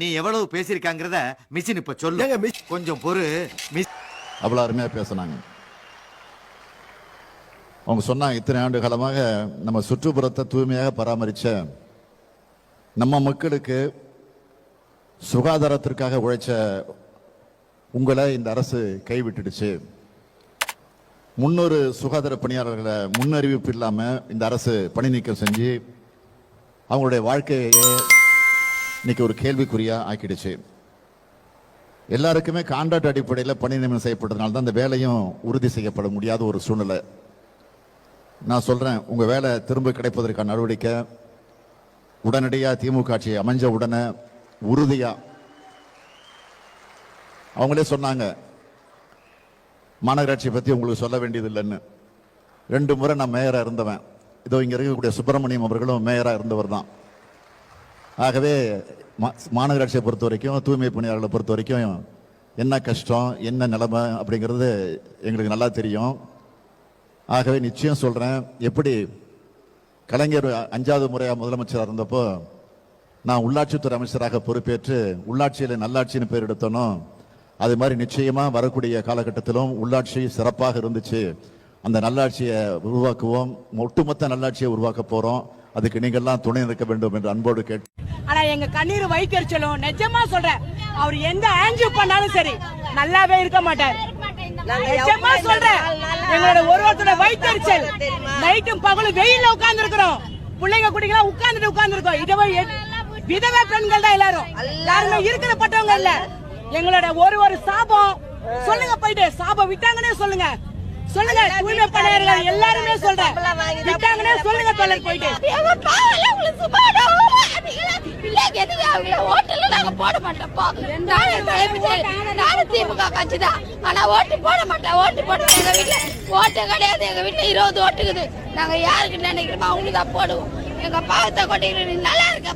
நீ எவ்வளவு பேசியிருக்காங்கிறத மிஷின் இப்ப சொல்லு. ஏங்க மிஸ் கொஞ்சம் பொறு. மிஸ் அவ்வளோ அருமையாக பேசுனாங்க. அவங்க சொன்னாங்க இத்தனை ஆண்டு காலமாக நம்ம சுற்றுப்புறத்தை தூய்மையாக பராமரித்த நம்ம மக்களுக்கு சுகாதாரத்திற்காக உழைச்ச உங்களை இந்த அரசு கைவிட்டுடுச்சு. முன்னூறு சுகாதார பணியாளர்களை முன்னறிவிப்பு இல்லாமல் இந்த அரசு பணி நீக்கம் செஞ்சு அவங்களுடைய வாழ்க்கையை இன்னைக்கு ஒரு கேள்விக்குறியா ஆக்கிடுச்சு. எல்லாருக்குமே கான்ட்ராக்ட் அடிப்படையில் பணி நியமனம் செய்யப்பட்டதுனால தான் இந்த வேலையும் உறுதி செய்யப்பட முடியாத ஒரு சூழ்நிலை. நான் சொல்கிறேன் உங்கள் வேலை திரும்ப கிடைப்பதற்கான நடவடிக்கை. உடனடியாக திமுக ஆட்சி அமைஞ்ச உடனே உறுதியாக அவங்களே சொன்னாங்க மாநகராட்சியை பற்றி உங்களுக்கு சொல்ல வேண்டியது இல்லைன்னு ரெண்டு முறை நான் மேயராக இருந்தவன். இதோ இங்கே இருக்கக்கூடிய சுப்பிரமணியம் அவர்களும் மேயராக இருந்தவர் தான். ஆகவே மா- மாநகராட்சியை பொறுத்த வரைக்கும் தூய்மை பணியாளர்களை பொறுத்த வரைக்கும் என்ன கஷ்டம் என்ன நிலைமை அப்படிங்கிறது எங்களுக்கு நல்லா தெரியும். ஆகவே நிச்சயம் சொல்கிறேன் எப்படி கலைஞர் அஞ்சாவது முறையாக முதலமைச்சராக இருந்தப்போ நான் உள்ளாட்சித்துறை அமைச்சராக பொறுப்பேற்று உள்ளாட்சியில் நல்லாட்சின்னு பேர் எடுத்தனோ அது மாதிரி நிச்சயமாக வரக்கூடிய காலகட்டத்திலும் உள்ளாட்சி சிறப்பாக இருந்துச்சு. அந்த நல்லாட்சியை உருவாக்குவோம் ஒட்டுமொத்த நல்லாட்சியை உருவாக்க போகிறோம் அதுக்கு நீங்கள்லாம் துணை நிற்க வேண்டும் என்று அன்போடு கேட்டு ஆனா எங்க கண்ணீர் வைத்தறிச்சலும் நிஜமா சொல்றேன் அவர் எந்த ஆன்ஜியோ பண்ணாலும் சரி நல்லாவே இருக்க மாட்டார். நிஜமா சொல்றேன் எங்களோட ஒரு ஒருத்தரோட வைத்தறிச்சல் நைட்டும் பகலும் வெயில்ல உட்கார்ந்து இருக்கிறோம் பிள்ளைங்க குடிக்கலாம் உட்கார்ந்துட்டு உட்கார்ந்து இருக்கோம் இதவ விதவை பெண்கள் தான் எல்லாரும். யாருமே இருக்கிற பட்டவங்க இல்ல. எங்களோட ஒரு ஒரு சாபம். சொல்லுங்க போயிட்டு சாபம் விட்டாங்கன்னே சொல்லுங்க. சொல்லுங்க தூய்மை பணியாளர்கள் எல்லாருமே சொல்றேன். விட்டாங்கன்னே சொல்லுங்க தோழர் போயிட்டு எங்க பாவல உங்களுக்கு சும்மாடா பிள்ளைக்கு எதுக்கு அவங்கள ஹோட்டல்ல நாங்க போட மாட்டோம் போ நானும் தலைமைச்சர் நானும் திமுக கட்சி தான் ஆனா ஓட்டு போட மாட்டேன். ஓட்டு போட எங்க வீட்டுல ஓட்டு கிடையாது. எங்க வீட்டுல இருபது ஓட்டுக்குது. நாங்க யாருக்கு நினைக்கிறோமோ அவங்களுக்கு தான் போடுவோம். எங்க பாவத்தை கொட்டிக்கிட்டு நல்லா இருக்க